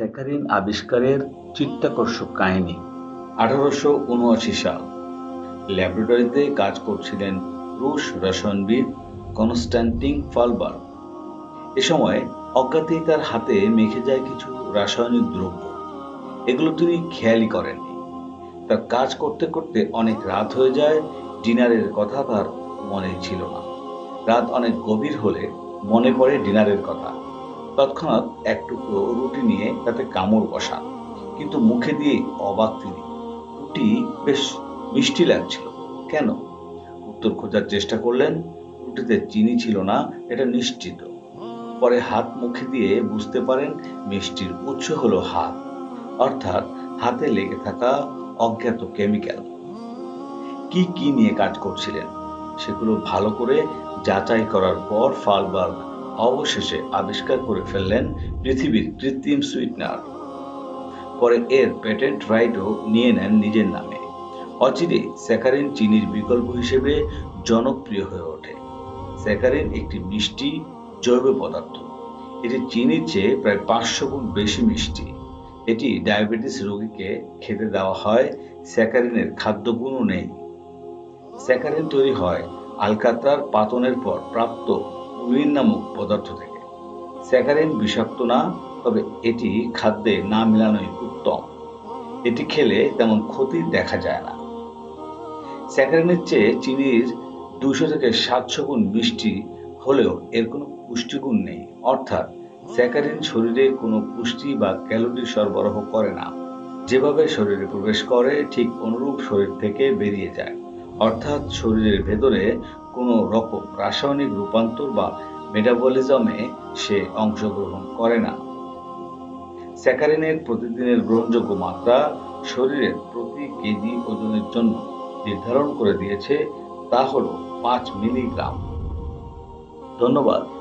Saccharin আবিষ্কারের চিত্তাকর্ষক কাহিনী। আঠারোশো উনআশি সাল, ল্যাবরেটরিতে কাজ করছিলেন রুশ রসায়নবিদ কনস্ট্যান্টিন ফালবার। এ সময় অজ্ঞাতেই তার হাতে মেখে যায় কিছু রাসায়নিক দ্রব্য। এগুলো তিনি খেয়ালই করেননি। তার কাজ করতে করতে অনেক রাত হয়ে যায়, ডিনারের কথা তার মনে ছিল না। রাত অনেক গভীর হলে মনে পড়ে ডিনারের কথা। তৎক্ষণাৎ এক টুকরো রুটি নিয়ে তাতে কামড় বসান কিন্তু মুখে দিয়ে অবাক তিনি। রুটি বেশ মিষ্টি লাগছিল। কেন? উত্তর খোঁজার চেষ্টা করলেন, রুটিতে চিনি ছিল না, এটা নিশ্চিত। পরে হাত মুখে দিয়ে বুঝতে পারেন, মিষ্টির উৎস হলো হাত। অর্থাৎ হাতে লেগে থাকা অজ্ঞাত কেমিক্যাল। কি কি নিয়ে কাজ করছিলেন? সেগুলো ভালো করে যাচাই করার পর ফালবার্গ অবশেষে আবিষ্কার করে ফেললেন পৃথিবীর কৃত্রিম সুইটনার। পরে এর পেটেন্ট রাইটও নিয়ে নেন নিজের নামে। অচিরে স্যাকারিন চিনির বিকল্প হিসেবে জনপ্রিয় হয়ে ওঠে। স্যাকারিন একটি মিষ্টি জৈব পদার্থ। এটি চিনির চেয়ে প্রায় পাঁচশো গুণ বেশি মিষ্টি। এটি ডায়াবেটিস রোগীকে খেতে দেওয়া হয়, স্যাকারিনের খাদ্যগুণও নেই। স্যাকারিন তৈরি হয় আলকাত্রার পাতনের পর প্রাপ্ত উইন নামক পদার্থ থেকে। স্যাকারিন বিষাক্ত না, তবে এটি খাদ্যে না মেলানোই উত্তম। এটি খেলে তেমন ক্ষতি দেখা যায় না। স্যাকারিনের চেয়ে চিনির দুশো থেকে সাতশো গুণ মিষ্টি হলেও এর কোনো পুষ্টিগুণ নেই। অর্থাৎ স্যাকারিন শরীরে কোনো পুষ্টি বা ক্যালোরি সরবরাহ করে না। যেভাবে শরীরে প্রবেশ করে, ঠিক অনুরূপ শরীর থেকে বেরিয়ে যায়। অর্থাৎ শরীরের ভেতরে কোনো রকম রাসায়নিক রূপান্তর বা মেটাবলিজমে সে অংশগ্রহণ করে না। স্যাকারিনের প্রতিদিনের গ্রহণযোগ্য মাত্রা শরীরের প্রতি কেজি ওজনের জন্য নির্ধারণ করে দিয়েছে, তা হল পাঁচ মিলিগ্রাম। ধন্যবাদ।